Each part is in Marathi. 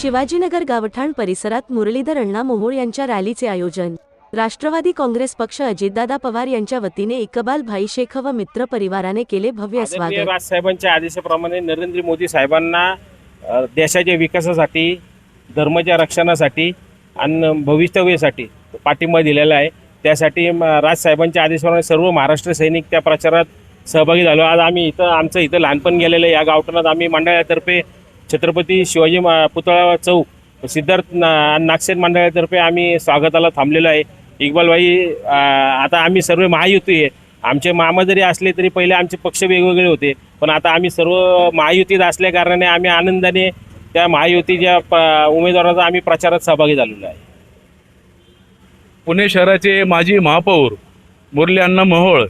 शिवाजीनगर गावठाण परिसरात मुरलीधर अण्णा मोहोळ यांच्या रॅलीचे आयोजन. राष्ट्रवादी काँग्रेस पक्ष अजितदादा पवार यांच्या वतीने इकबाल भाई शेख व मित्र परिवाराने केले भव्य स्वागत. राजसाहेबांच्या आदेशाप्रमाणे नरेंद्र मोदी साहेबांना देशाच्या विकासासाठी धर्माच्या रक्षणासाठी आणि भवितव्यासाठी पाठिंबा दिलेला आहे. त्यासाठी राजसाहेबांच्या आदेशाप्रमाणे सर्व महाराष्ट्र सैनिक त्या प्रचारात सहभागी झालो. आज आम्ही इथं आमचं इथं लहानपण गेलेलं या गावठाणात आम्ही मंडळातर्फे छत्रपती शिवाजी मा- पुतळा चौक सिद्धार्थ ना नागसेन मंडळातर्फे आम्ही स्वागताला थांबलेलो आहे. इकबालबाई आता आम्ही सर्व महायुती आहे. आमचे मामा जरी असले तरी पहिले आमचे पक्ष वेगवेगळे होते. पण आता आम्ही सर्व महायुतीत असल्या कारणाने आम्ही आनंदाने त्या महायुतीच्या प- उमेदवाराचा आम्ही प्रचारात सहभागी झालेलो आहे. पुणे शहराचे माजी महापौर मुरली अण्णा मोहोळ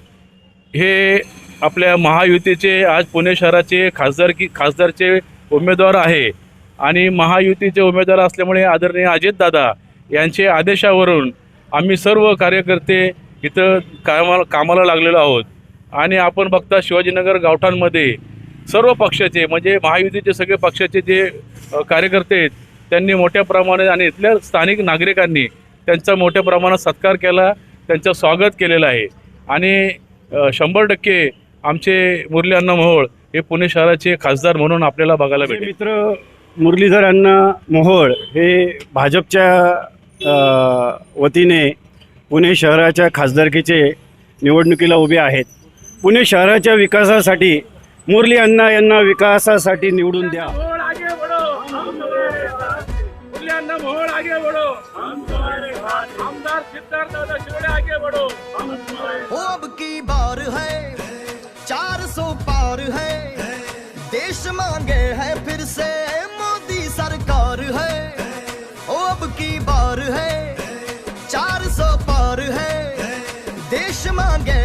हे आपल्या महायुतीचे आज पुणे शहराचे खासदार की खासदारचे उमेदवार आहे. आणि महायुतीचे उमेदवार असल्यामुळे आदरणीय अजितदादा यांचे आदेशावरून आम्ही सर्व कार्यकर्ते इथं कामा कामाला लागलेलो आहोत. आणि आपण बघता शिवाजीनगर गावठाणमध्ये सर्व पक्षाचे म्हणजे महायुतीचे सगळे पक्षाचे जे कार्यकर्ते आहेत त्यांनी मोठ्या प्रमाणात आणि इथल्या स्थानिक नागरिकांनी त्यांचा मोठ्या प्रमाणात सत्कार केला त्यांचं स्वागत केलेलं आहे. आणि शंभर टक्के आमचे मुरली अण्णा मोहोळ हे पुणे शहराचे खासदार म्हणून आपल्याला बघायला भेटेल. मित्र मुरलीधर अण्णा मोहोळ हे भाजपच्या वतीने पुणे शहराच्या खासदारकीचे निवडणुकीला उभे आहेत. पुणे शहराच्या विकासासाठी मुरली अण्णा यांना विकासासाठी निवडून द्या. हो देश मांगे है, फिर से मोदी सरकार है। ओ, अब की बार है, चार सौ पार है। देश मांगे